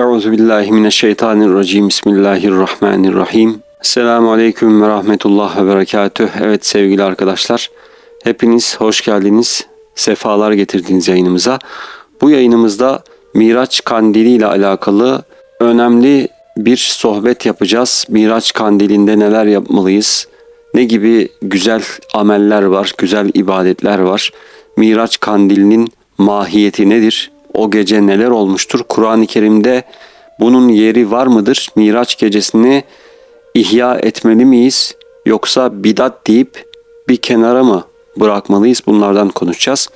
Euzu billahi mineşşeytanirracim. Bismillahirrahmanirrahim. Selamun aleyküm ve rahmetullah ve berekatüh. Evet sevgili arkadaşlar, hepiniz hoş geldiniz. Sefalar getirdiniz yayınımıza. Bu yayınımızda Miraç Kandili ile alakalı önemli bir sohbet yapacağız. Miraç Kandili'nde neler yapmalıyız? Ne gibi güzel ameller var, güzel ibadetler var? Miraç Kandili'nin mahiyeti nedir? O gece neler olmuştur? Kur'an-ı Kerim'de bunun yeri var mıdır? Miraç gecesini ihya etmeli miyiz? Yoksa bidat deyip bir kenara mı bırakmalıyız? Bunlardan konuşacağız.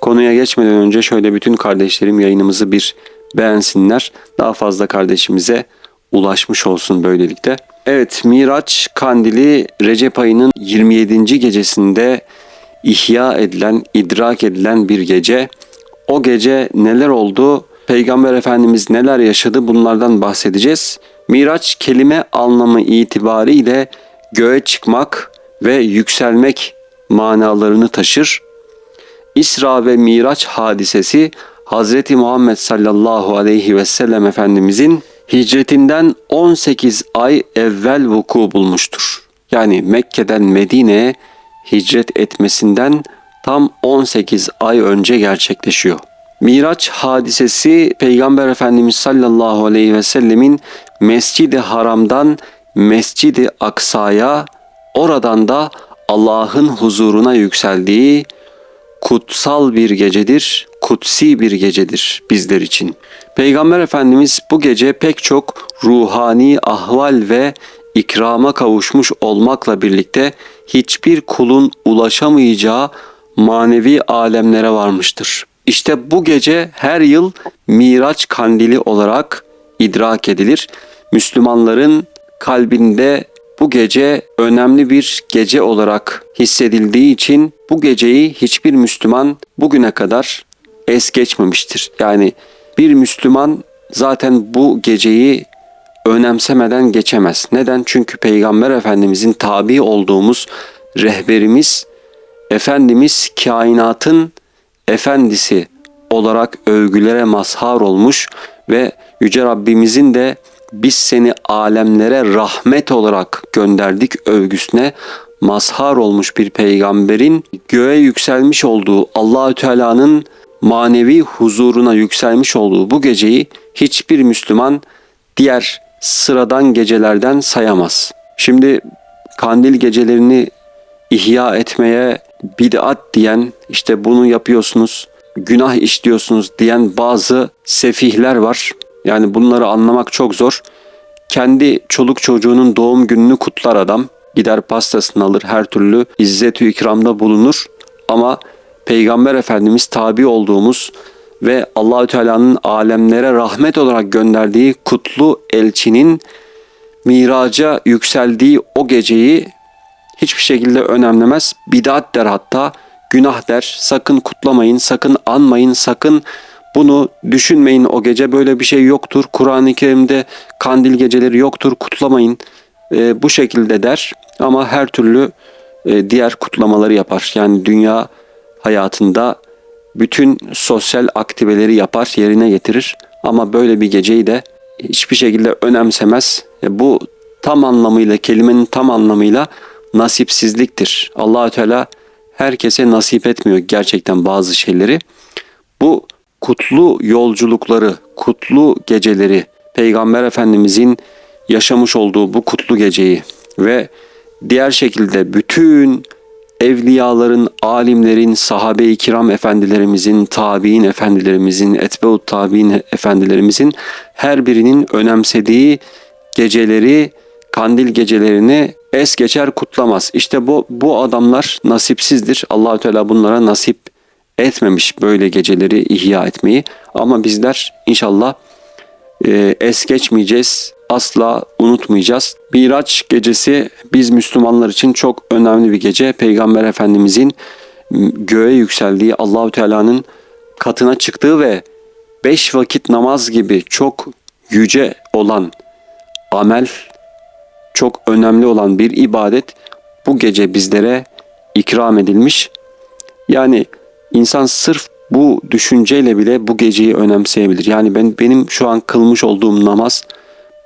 Konuya geçmeden önce şöyle bütün kardeşlerim yayınımızı bir beğensinler. Daha fazla kardeşimize ulaşmış olsun böylelikle. Evet Miraç Kandili Recep ayının 27. gecesinde ihya edilen, idrak edilen bir gece. O gece neler oldu? Peygamber Efendimiz neler yaşadı? Bunlardan bahsedeceğiz. Miraç kelime anlamı itibariyle göğe çıkmak ve yükselmek manalarını taşır. İsra ve Miraç hadisesi Hz. Muhammed sallallahu aleyhi ve sellem Efendimizin hicretinden 18 ay evvel vuku bulmuştur. Yani Mekke'den Medine'ye hicret etmesinden tam 18 ay önce gerçekleşiyor. Miraç hadisesi Peygamber Efendimiz sallallahu aleyhi ve sellemin Mescid-i Haram'dan Mescid-i Aksa'ya oradan da Allah'ın huzuruna yükseldiği kutsal bir gecedir, kutsi bir gecedir bizler için. Peygamber Efendimiz bu gece pek çok ruhani ahval ve ikrama kavuşmuş olmakla birlikte hiçbir kulun ulaşamayacağı manevi alemlere varmıştır. İşte bu gece her yıl Miraç kandili olarak idrak edilir. Müslümanların kalbinde bu gece önemli bir gece olarak hissedildiği için bu geceyi hiçbir Müslüman bugüne kadar es geçmemiştir. Yani bir Müslüman zaten bu geceyi önemsemeden geçemez. Neden? Çünkü Peygamber Efendimizin tabi olduğumuz rehberimiz, Efendimiz kainatın efendisi olarak övgülere mazhar olmuş ve Yüce Rabbimizin de biz seni alemlere rahmet olarak gönderdik övgüsüne mazhar olmuş bir peygamberin göğe yükselmiş olduğu Allahü Teala'nın manevi huzuruna yükselmiş olduğu bu geceyi hiçbir Müslüman diğer sıradan gecelerden sayamaz. Şimdi kandil gecelerini ihya etmeye bid'at diyen, işte bunu yapıyorsunuz, günah işliyorsunuz diyen bazı sefihler var. Yani bunları anlamak çok zor. Kendi çoluk çocuğunun doğum gününü kutlar adam. Gider pastasını alır, her türlü izzet-ü ikramda bulunur. Ama Peygamber Efendimiz tabi olduğumuz ve Allahü Teala'nın alemlere rahmet olarak gönderdiği kutlu elçinin miraca yükseldiği o geceyi hiçbir şekilde önemlemez. Bidat der hatta, günah der. Sakın kutlamayın, sakın anmayın, sakın bunu düşünmeyin o gece böyle bir şey yoktur. Kur'an-ı Kerim'de kandil geceleri yoktur, kutlamayın. E, bu şekilde der ama her türlü e, diğer kutlamaları yapar. Yani dünya hayatında bütün sosyal aktiveleri yapar, yerine getirir. Ama böyle bir geceyi de hiçbir şekilde önemsemez. E, bu tam anlamıyla, kelimenin tam anlamıyla nasipsizliktir. Allahü Teala herkese nasip etmiyor gerçekten bazı şeyleri. Bu kutlu yolculukları, kutlu geceleri, Peygamber Efendimizin yaşamış olduğu bu kutlu geceyi ve diğer şekilde bütün evliyaların, alimlerin, sahabe-i kiram efendilerimizin, tabi'in efendilerimizin, etbeut tabi'in efendilerimizin her birinin önemsediği geceleri, kandil gecelerini es geçer kutlamaz. İşte bu bu adamlar nasipsizdir. Allahü Teala bunlara nasip etmemiş böyle geceleri ihya etmeyi. Ama bizler inşallah e, es geçmeyeceğiz. Asla unutmayacağız. Miraç gecesi biz Müslümanlar için çok önemli bir gece. Peygamber Efendimizin göğe yükseldiği Allahü Teala'nın katına çıktığı ve beş vakit namaz gibi çok yüce olan amel çok önemli olan bir ibadet bu gece bizlere ikram edilmiş. Yani insan sırf bu düşünceyle bile bu geceyi önemseyebilir. Yani ben benim şu an kılmış olduğum namaz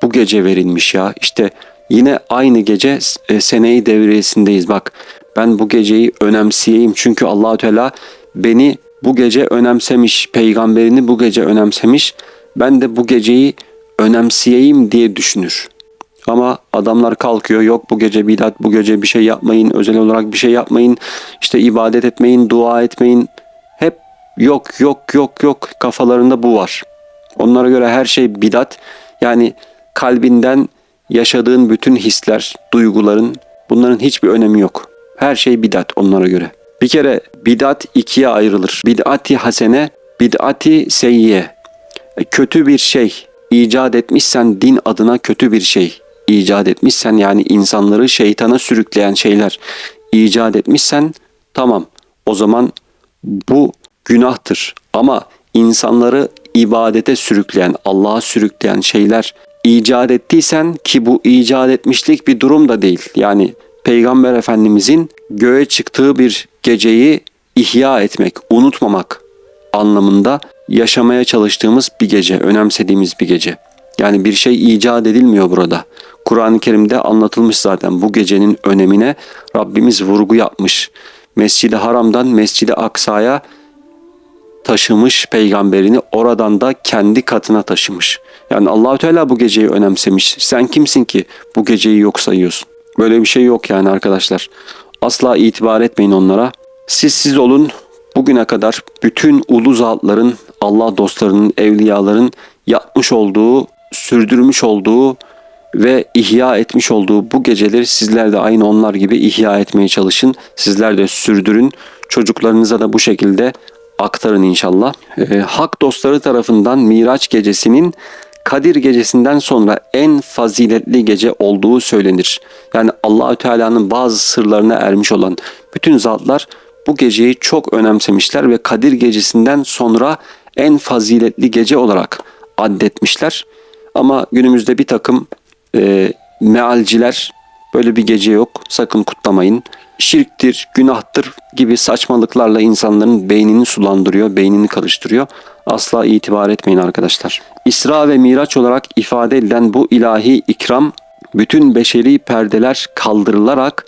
bu gece verilmiş ya. İşte yine aynı gece e, seneyi devriyesindeyiz. Bak ben bu geceyi önemseyeyim çünkü Allahü Teala beni bu gece önemsemiş, peygamberini bu gece önemsemiş. Ben de bu geceyi önemseyeyim diye düşünür. Ama adamlar kalkıyor yok bu gece bidat bu gece bir şey yapmayın özel olarak bir şey yapmayın işte ibadet etmeyin dua etmeyin hep yok yok yok yok kafalarında bu var. Onlara göre her şey bidat yani kalbinden yaşadığın bütün hisler duyguların bunların hiçbir önemi yok. Her şey bidat onlara göre. Bir kere bidat ikiye ayrılır. Bid'ati hasene, bid'ati seyyiye. E, Kötü bir şey icat etmişsen din adına kötü bir şey icat etmişsen yani insanları şeytana sürükleyen şeyler icat etmişsen tamam o zaman bu günahtır. Ama insanları ibadete sürükleyen, Allah'a sürükleyen şeyler icat ettiysen ki bu icat etmişlik bir durum da değil. Yani Peygamber Efendimizin göğe çıktığı bir geceyi ihya etmek, unutmamak anlamında yaşamaya çalıştığımız bir gece, önemsediğimiz bir gece. Yani bir şey icat edilmiyor burada. Kur'an-ı Kerim'de anlatılmış zaten bu gecenin önemine Rabbimiz vurgu yapmış. Mescid-i Haram'dan Mescid-i Aksa'ya taşımış peygamberini oradan da kendi katına taşımış. Yani Allahü Teala bu geceyi önemsemiş. Sen kimsin ki bu geceyi yok sayıyorsun? Böyle bir şey yok yani arkadaşlar. Asla itibar etmeyin onlara. Siz siz olun. Bugüne kadar bütün ulu zatların, Allah dostlarının, evliyaların yapmış olduğu, sürdürmüş olduğu ve ihya etmiş olduğu bu geceleri sizler de aynı onlar gibi ihya etmeye çalışın. Sizler de sürdürün. Çocuklarınıza da bu şekilde aktarın inşallah. Ee, hak dostları tarafından Miraç gecesinin Kadir gecesinden sonra en faziletli gece olduğu söylenir. Yani Allahü Teala'nın bazı sırlarına ermiş olan bütün zatlar bu geceyi çok önemsemişler ve Kadir gecesinden sonra en faziletli gece olarak addetmişler. Ama günümüzde bir takım e, mealciler böyle bir gece yok sakın kutlamayın. Şirktir, günahtır gibi saçmalıklarla insanların beynini sulandırıyor, beynini karıştırıyor. Asla itibar etmeyin arkadaşlar. İsra ve Miraç olarak ifade edilen bu ilahi ikram bütün beşeri perdeler kaldırılarak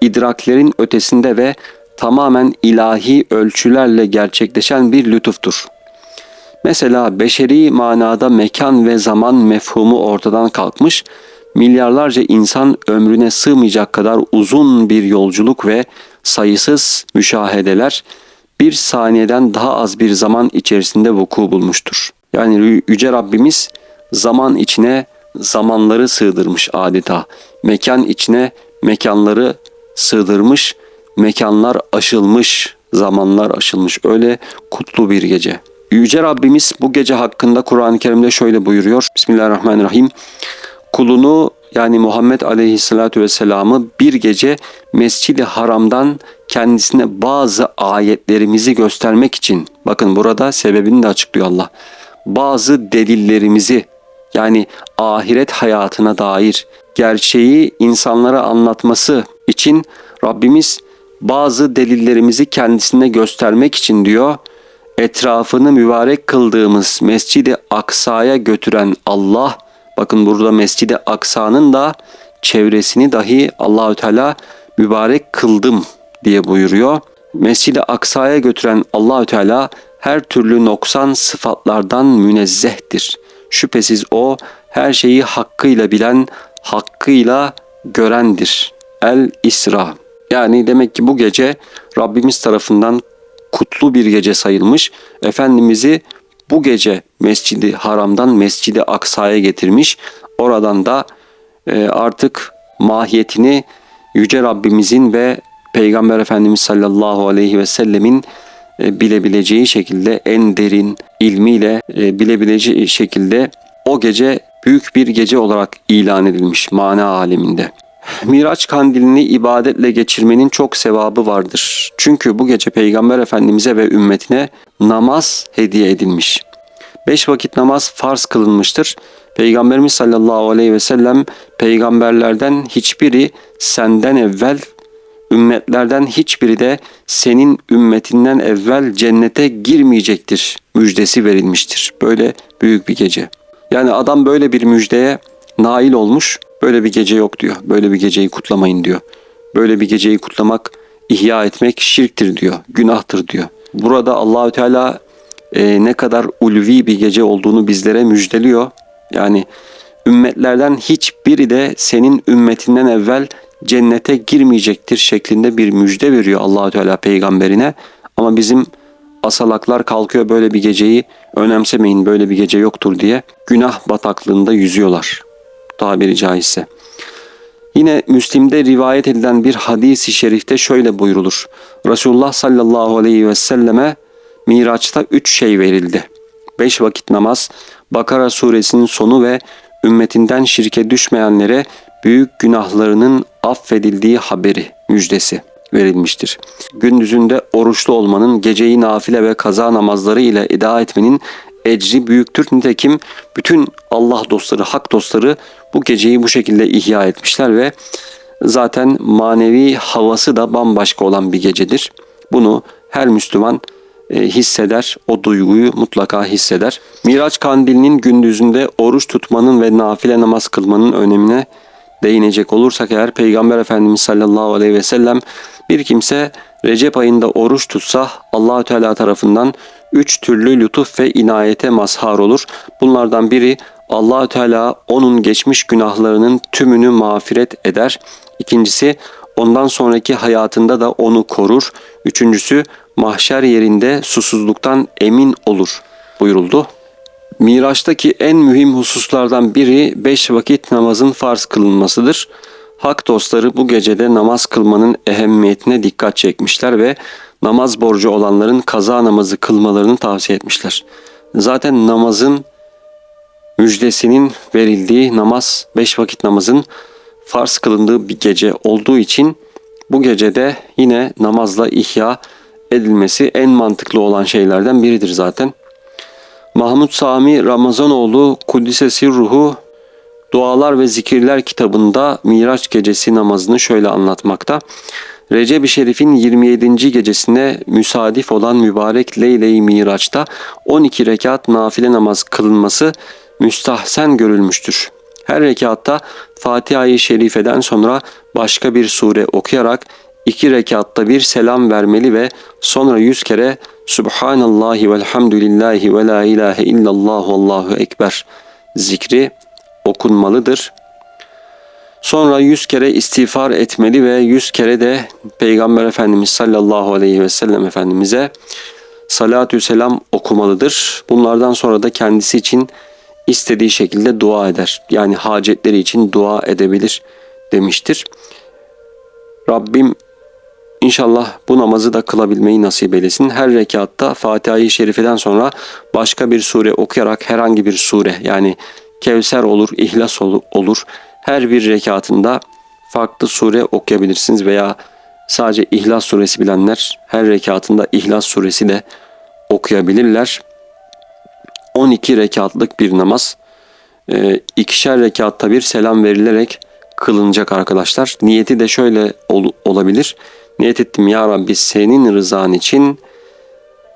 idraklerin ötesinde ve tamamen ilahi ölçülerle gerçekleşen bir lütuftur. Mesela beşeri manada mekan ve zaman mefhumu ortadan kalkmış, milyarlarca insan ömrüne sığmayacak kadar uzun bir yolculuk ve sayısız müşahedeler bir saniyeden daha az bir zaman içerisinde vuku bulmuştur. Yani Yüce Rabbimiz zaman içine zamanları sığdırmış adeta. Mekan içine mekanları sığdırmış, mekanlar aşılmış, zamanlar aşılmış. Öyle kutlu bir gece. Yüce Rabbimiz bu gece hakkında Kur'an-ı Kerim'de şöyle buyuruyor. Bismillahirrahmanirrahim. Kulunu yani Muhammed Aleyhisselatü Vesselam'ı bir gece Mescid-i Haram'dan kendisine bazı ayetlerimizi göstermek için bakın burada sebebini de açıklıyor Allah. Bazı delillerimizi yani ahiret hayatına dair gerçeği insanlara anlatması için Rabbimiz bazı delillerimizi kendisine göstermek için diyor etrafını mübarek kıldığımız Mescid-i Aksa'ya götüren Allah bakın burada Mescid-i Aksa'nın da çevresini dahi Allahü Teala mübarek kıldım diye buyuruyor. Mescid-i Aksa'ya götüren Allahü Teala her türlü noksan sıfatlardan münezzehtir. Şüphesiz o her şeyi hakkıyla bilen, hakkıyla görendir. El İsra. Yani demek ki bu gece Rabbimiz tarafından kutlu bir gece sayılmış. Efendimiz'i bu gece Mescidi Haram'dan Mescidi Aksa'ya getirmiş. Oradan da e, artık mahiyetini Yüce Rabbimizin ve Peygamber Efendimiz sallallahu aleyhi ve sellemin e, bilebileceği şekilde en derin ilmiyle e, bilebileceği şekilde o gece büyük bir gece olarak ilan edilmiş mana aleminde. Miraç kandilini ibadetle geçirmenin çok sevabı vardır. Çünkü bu gece Peygamber Efendimiz'e ve ümmetine namaz hediye edilmiş. Beş vakit namaz farz kılınmıştır. Peygamberimiz sallallahu aleyhi ve sellem peygamberlerden hiçbiri senden evvel ümmetlerden hiçbiri de senin ümmetinden evvel cennete girmeyecektir müjdesi verilmiştir. Böyle büyük bir gece. Yani adam böyle bir müjdeye nail olmuş. Böyle bir gece yok diyor. Böyle bir geceyi kutlamayın diyor. Böyle bir geceyi kutlamak, ihya etmek şirktir diyor. Günahtır diyor. Burada Allahü Teala e, ne kadar ulvi bir gece olduğunu bizlere müjdeliyor. Yani ümmetlerden hiçbiri de senin ümmetinden evvel cennete girmeyecektir şeklinde bir müjde veriyor Allahü Teala peygamberine. Ama bizim asalaklar kalkıyor böyle bir geceyi önemsemeyin böyle bir gece yoktur diye günah bataklığında yüzüyorlar tabiri caizse. Yine Müslim'de rivayet edilen bir hadisi şerifte şöyle buyrulur. Resulullah sallallahu aleyhi ve selleme Miraç'ta üç şey verildi. Beş vakit namaz, Bakara suresinin sonu ve ümmetinden şirke düşmeyenlere büyük günahlarının affedildiği haberi, müjdesi verilmiştir. Gündüzünde oruçlu olmanın, geceyi nafile ve kaza namazları ile eda etmenin ecri büyüktür. Nitekim bütün Allah dostları, hak dostları bu geceyi bu şekilde ihya etmişler ve zaten manevi havası da bambaşka olan bir gecedir. Bunu her Müslüman e, hisseder, o duyguyu mutlaka hisseder. Miraç kandilinin gündüzünde oruç tutmanın ve nafile namaz kılmanın önemine değinecek olursak eğer Peygamber Efendimiz sallallahu aleyhi ve sellem bir kimse Recep ayında oruç tutsa Allahü Teala tarafından üç türlü lütuf ve inayete mazhar olur. Bunlardan biri Allahü Teala onun geçmiş günahlarının tümünü mağfiret eder. İkincisi ondan sonraki hayatında da onu korur. Üçüncüsü mahşer yerinde susuzluktan emin olur buyuruldu. Miraç'taki en mühim hususlardan biri beş vakit namazın farz kılınmasıdır. Hak dostları bu gecede namaz kılmanın ehemmiyetine dikkat çekmişler ve namaz borcu olanların kaza namazı kılmalarını tavsiye etmişler. Zaten namazın müjdesinin verildiği namaz, beş vakit namazın farz kılındığı bir gece olduğu için bu gecede yine namazla ihya edilmesi en mantıklı olan şeylerden biridir zaten. Mahmut Sami Ramazanoğlu Kuddisesi Ruhu Dualar ve Zikirler kitabında Miraç gecesi namazını şöyle anlatmakta. Recep-i Şerif'in 27. gecesine müsadif olan mübarek Leyle-i Miraç'ta 12 rekat nafile namaz kılınması müstahsen görülmüştür. Her rekatta Fatiha-i Şerife'den sonra başka bir sure okuyarak iki rekatta bir selam vermeli ve sonra yüz kere Subhanallahi velhamdülillahi ve la ilahe illallah allahu ekber zikri okunmalıdır. Sonra yüz kere istiğfar etmeli ve yüz kere de Peygamber Efendimiz sallallahu aleyhi ve sellem Efendimiz'e salatü selam okumalıdır. Bunlardan sonra da kendisi için istediği şekilde dua eder. Yani hacetleri için dua edebilir demiştir. Rabbim İnşallah bu namazı da kılabilmeyi nasip eylesin. Her rekatta Fatiha-i Şerife'den sonra başka bir sure okuyarak herhangi bir sure yani Kevser olur, İhlas olur. Her bir rekatında farklı sure okuyabilirsiniz veya sadece İhlas suresi bilenler her rekatında İhlas suresi de okuyabilirler. 12 rekatlık bir namaz. E, ikişer rekatta bir selam verilerek kılınacak arkadaşlar. Niyeti de şöyle ol, olabilir. Niyet ettim ya Rabbi senin rızan için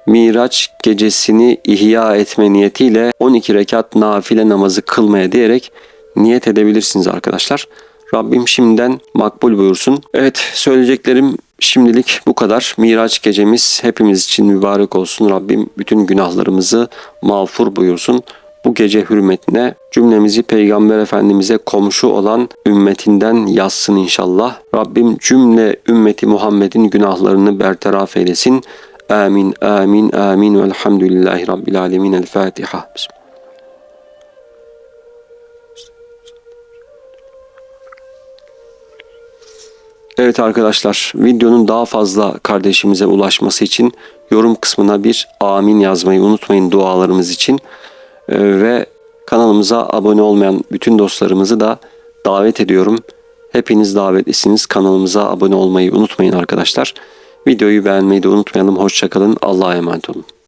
Miraç gecesini ihya etme niyetiyle 12 rekat nafile namazı kılmaya diyerek niyet edebilirsiniz arkadaşlar. Rabbim şimdiden makbul buyursun. Evet söyleyeceklerim şimdilik bu kadar. Miraç gecemiz hepimiz için mübarek olsun. Rabbim bütün günahlarımızı mağfur buyursun. Bu gece hürmetine cümlemizi Peygamber Efendimiz'e komşu olan ümmetinden yazsın inşallah. Rabbim cümle ümmeti Muhammed'in günahlarını bertaraf eylesin. Amin, amin, amin. Velhamdülillahi Rabbil alemin. El Fatiha. Evet arkadaşlar videonun daha fazla kardeşimize ulaşması için yorum kısmına bir amin yazmayı unutmayın dualarımız için. Ee, ve kanalımıza abone olmayan bütün dostlarımızı da davet ediyorum. Hepiniz davetlisiniz. Kanalımıza abone olmayı unutmayın arkadaşlar. Videoyu beğenmeyi de unutmayalım. Hoşçakalın. Allah'a emanet olun.